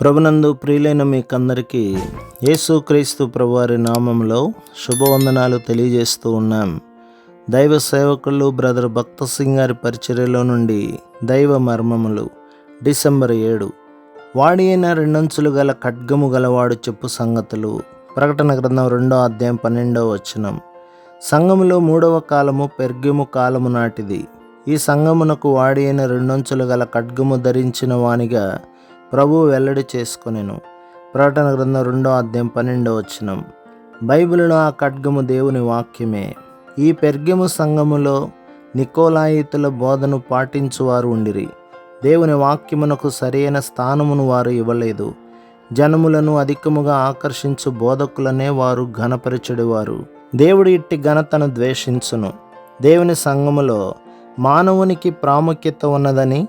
ప్రభునందు ప్రియులైన మీకందరికీ యేసుక్రీస్తు ప్రభువారి నామంలో శుభవందనాలు తెలియజేస్తూ ఉన్నాం. దైవ సేవకులు బ్రదర్ భక్త సింగ్ గారి పరిచర్యలో నుండి దైవ మర్మములు డిసెంబర్ ఏడు. వాడి అయిన రెండంచులు గల ఖడ్గము గలవాడు చెప్పు సంగతులు ప్రకటన గ్రంథం రెండో అధ్యాయం పన్నెండవ వచనం. సంఘములో మూడవ కాలము పెర్గ్యము కాలము నాటిది. ఈ సంఘమునకు వాడి అయిన రెండొంచులు గల ఖడ్గము ధరించిన వానిగా ప్రభువు వెల్లడి చేసుకొనెను. ప్రకటన గ్రంథం రెండో అధ్యాయం పన్నెండో వచనం. బైబిల్లో ఆ ఖడ్గము దేవుని వాక్యమే. ఈ పెర్గెము సంఘములో నికోలాయితుల బోధను పాటించువారు ఉండిరి. దేవుని వాక్యమునకు సరైన స్థానమును వారు ఇవ్వలేదు. జనములను అధికముగా ఆకర్షించు బోధకులనే వారు ఘనపరచెడివారు. దేవుడి ఇట్టి ఘనతను ద్వేషించును. దేవుని సంఘములో మానవునికి ప్రాముఖ్యత ఉన్నదని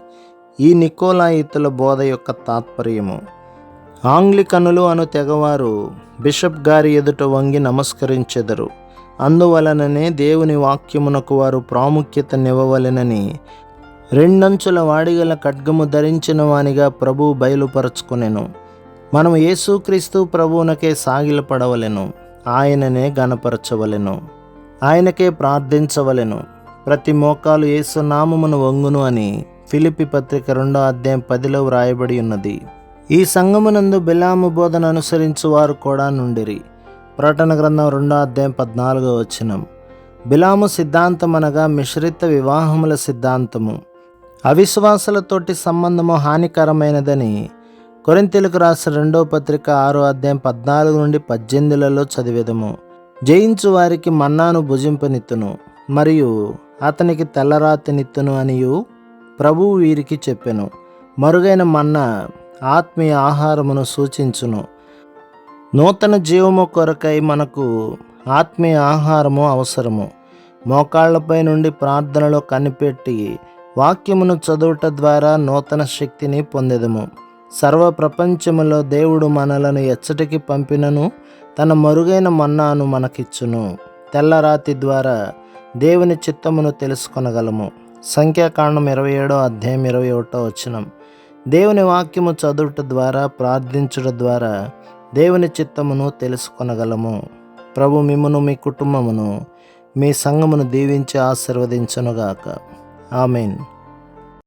ఈ నికోలాయితుల బోధ యొక్క తాత్పర్యము. ఆంగ్లికనులు అను తెగవారు బిషప్ గారి ఎదుట వంగి నమస్కరించెదరు. అందువలననే దేవుని వాక్యమునకు వారు ప్రాముఖ్యతనివ్వవలెనని రెండంచుల వాడిగల ఖడ్గము ధరించిన వానిగా ప్రభు బయలుపరచుకునేను. మనం యేసుక్రీస్తు ప్రభువునకే సాగిలపడవలెను. ఆయననే గనపరచవలెను ఆయనకే ప్రార్థించవలెను. ప్రతి మోకాలు యేసునామమును వంగును అని ఫిలిపి పత్రిక రెండో అధ్యాయం పదిలో వ్రాయబడి ఉన్నది. ఈ సంగమునందు బిలాము బోధన అనుసరించు వారు కూడా నుండిరి. ప్రకటన గ్రంథం రెండో అధ్యాయం పద్నాలుగో వచనం. బిలాము సిద్ధాంతం అనగా మిశ్రిత వివాహముల సిద్ధాంతము. అవిశ్వాసులతోటి సంబంధము హానికరమైనదని కొరింతెలకు రాసిన రెండో పత్రిక ఆరో అధ్యాయం పద్నాలుగు నుండి పద్దెనిమిదిలలో చదివేదము. జయించు వారికి మన్నాను భుజింపనిత్తును మరియు అతనికి తెల్లరాతినిత్తును అనియు ప్రభువు వీరికి చెప్పెను మరుగైన మన్న ఆత్మీయ ఆహారమును సూచించును. నూతన జీవము కొరకై మనకు ఆత్మీయ ఆహారము అవసరము. మోకాళ్ళపై నుండి ప్రార్థనలో కనిపెట్టి వాక్యమును చదువుట ద్వారా నూతన శక్తిని పొందెదము. సర్వ ప్రపంచములో దేవుడు మనలను ఎచ్చటికి పంపినను తన మరుగైన మన్నాను మనకిచ్చును. తెల్లరాతి ద్వారా దేవుని చిత్తమును తెలుసుకొనగలము. సంఖ్యాకాండం ఇరవై ఏడో అధ్యాయం ఇరవై ఒకటో వచనం. దేవుని వాక్యము చదువుట ద్వారా ప్రార్థించుట ద్వారా దేవుని చిత్తమును తెలుసుకొనగలము. ప్రభు మిమ్మను మీ కుటుంబమును మీ సంఘమును దీవించి ఆశీర్వదించనుగాక. ఆమెన్.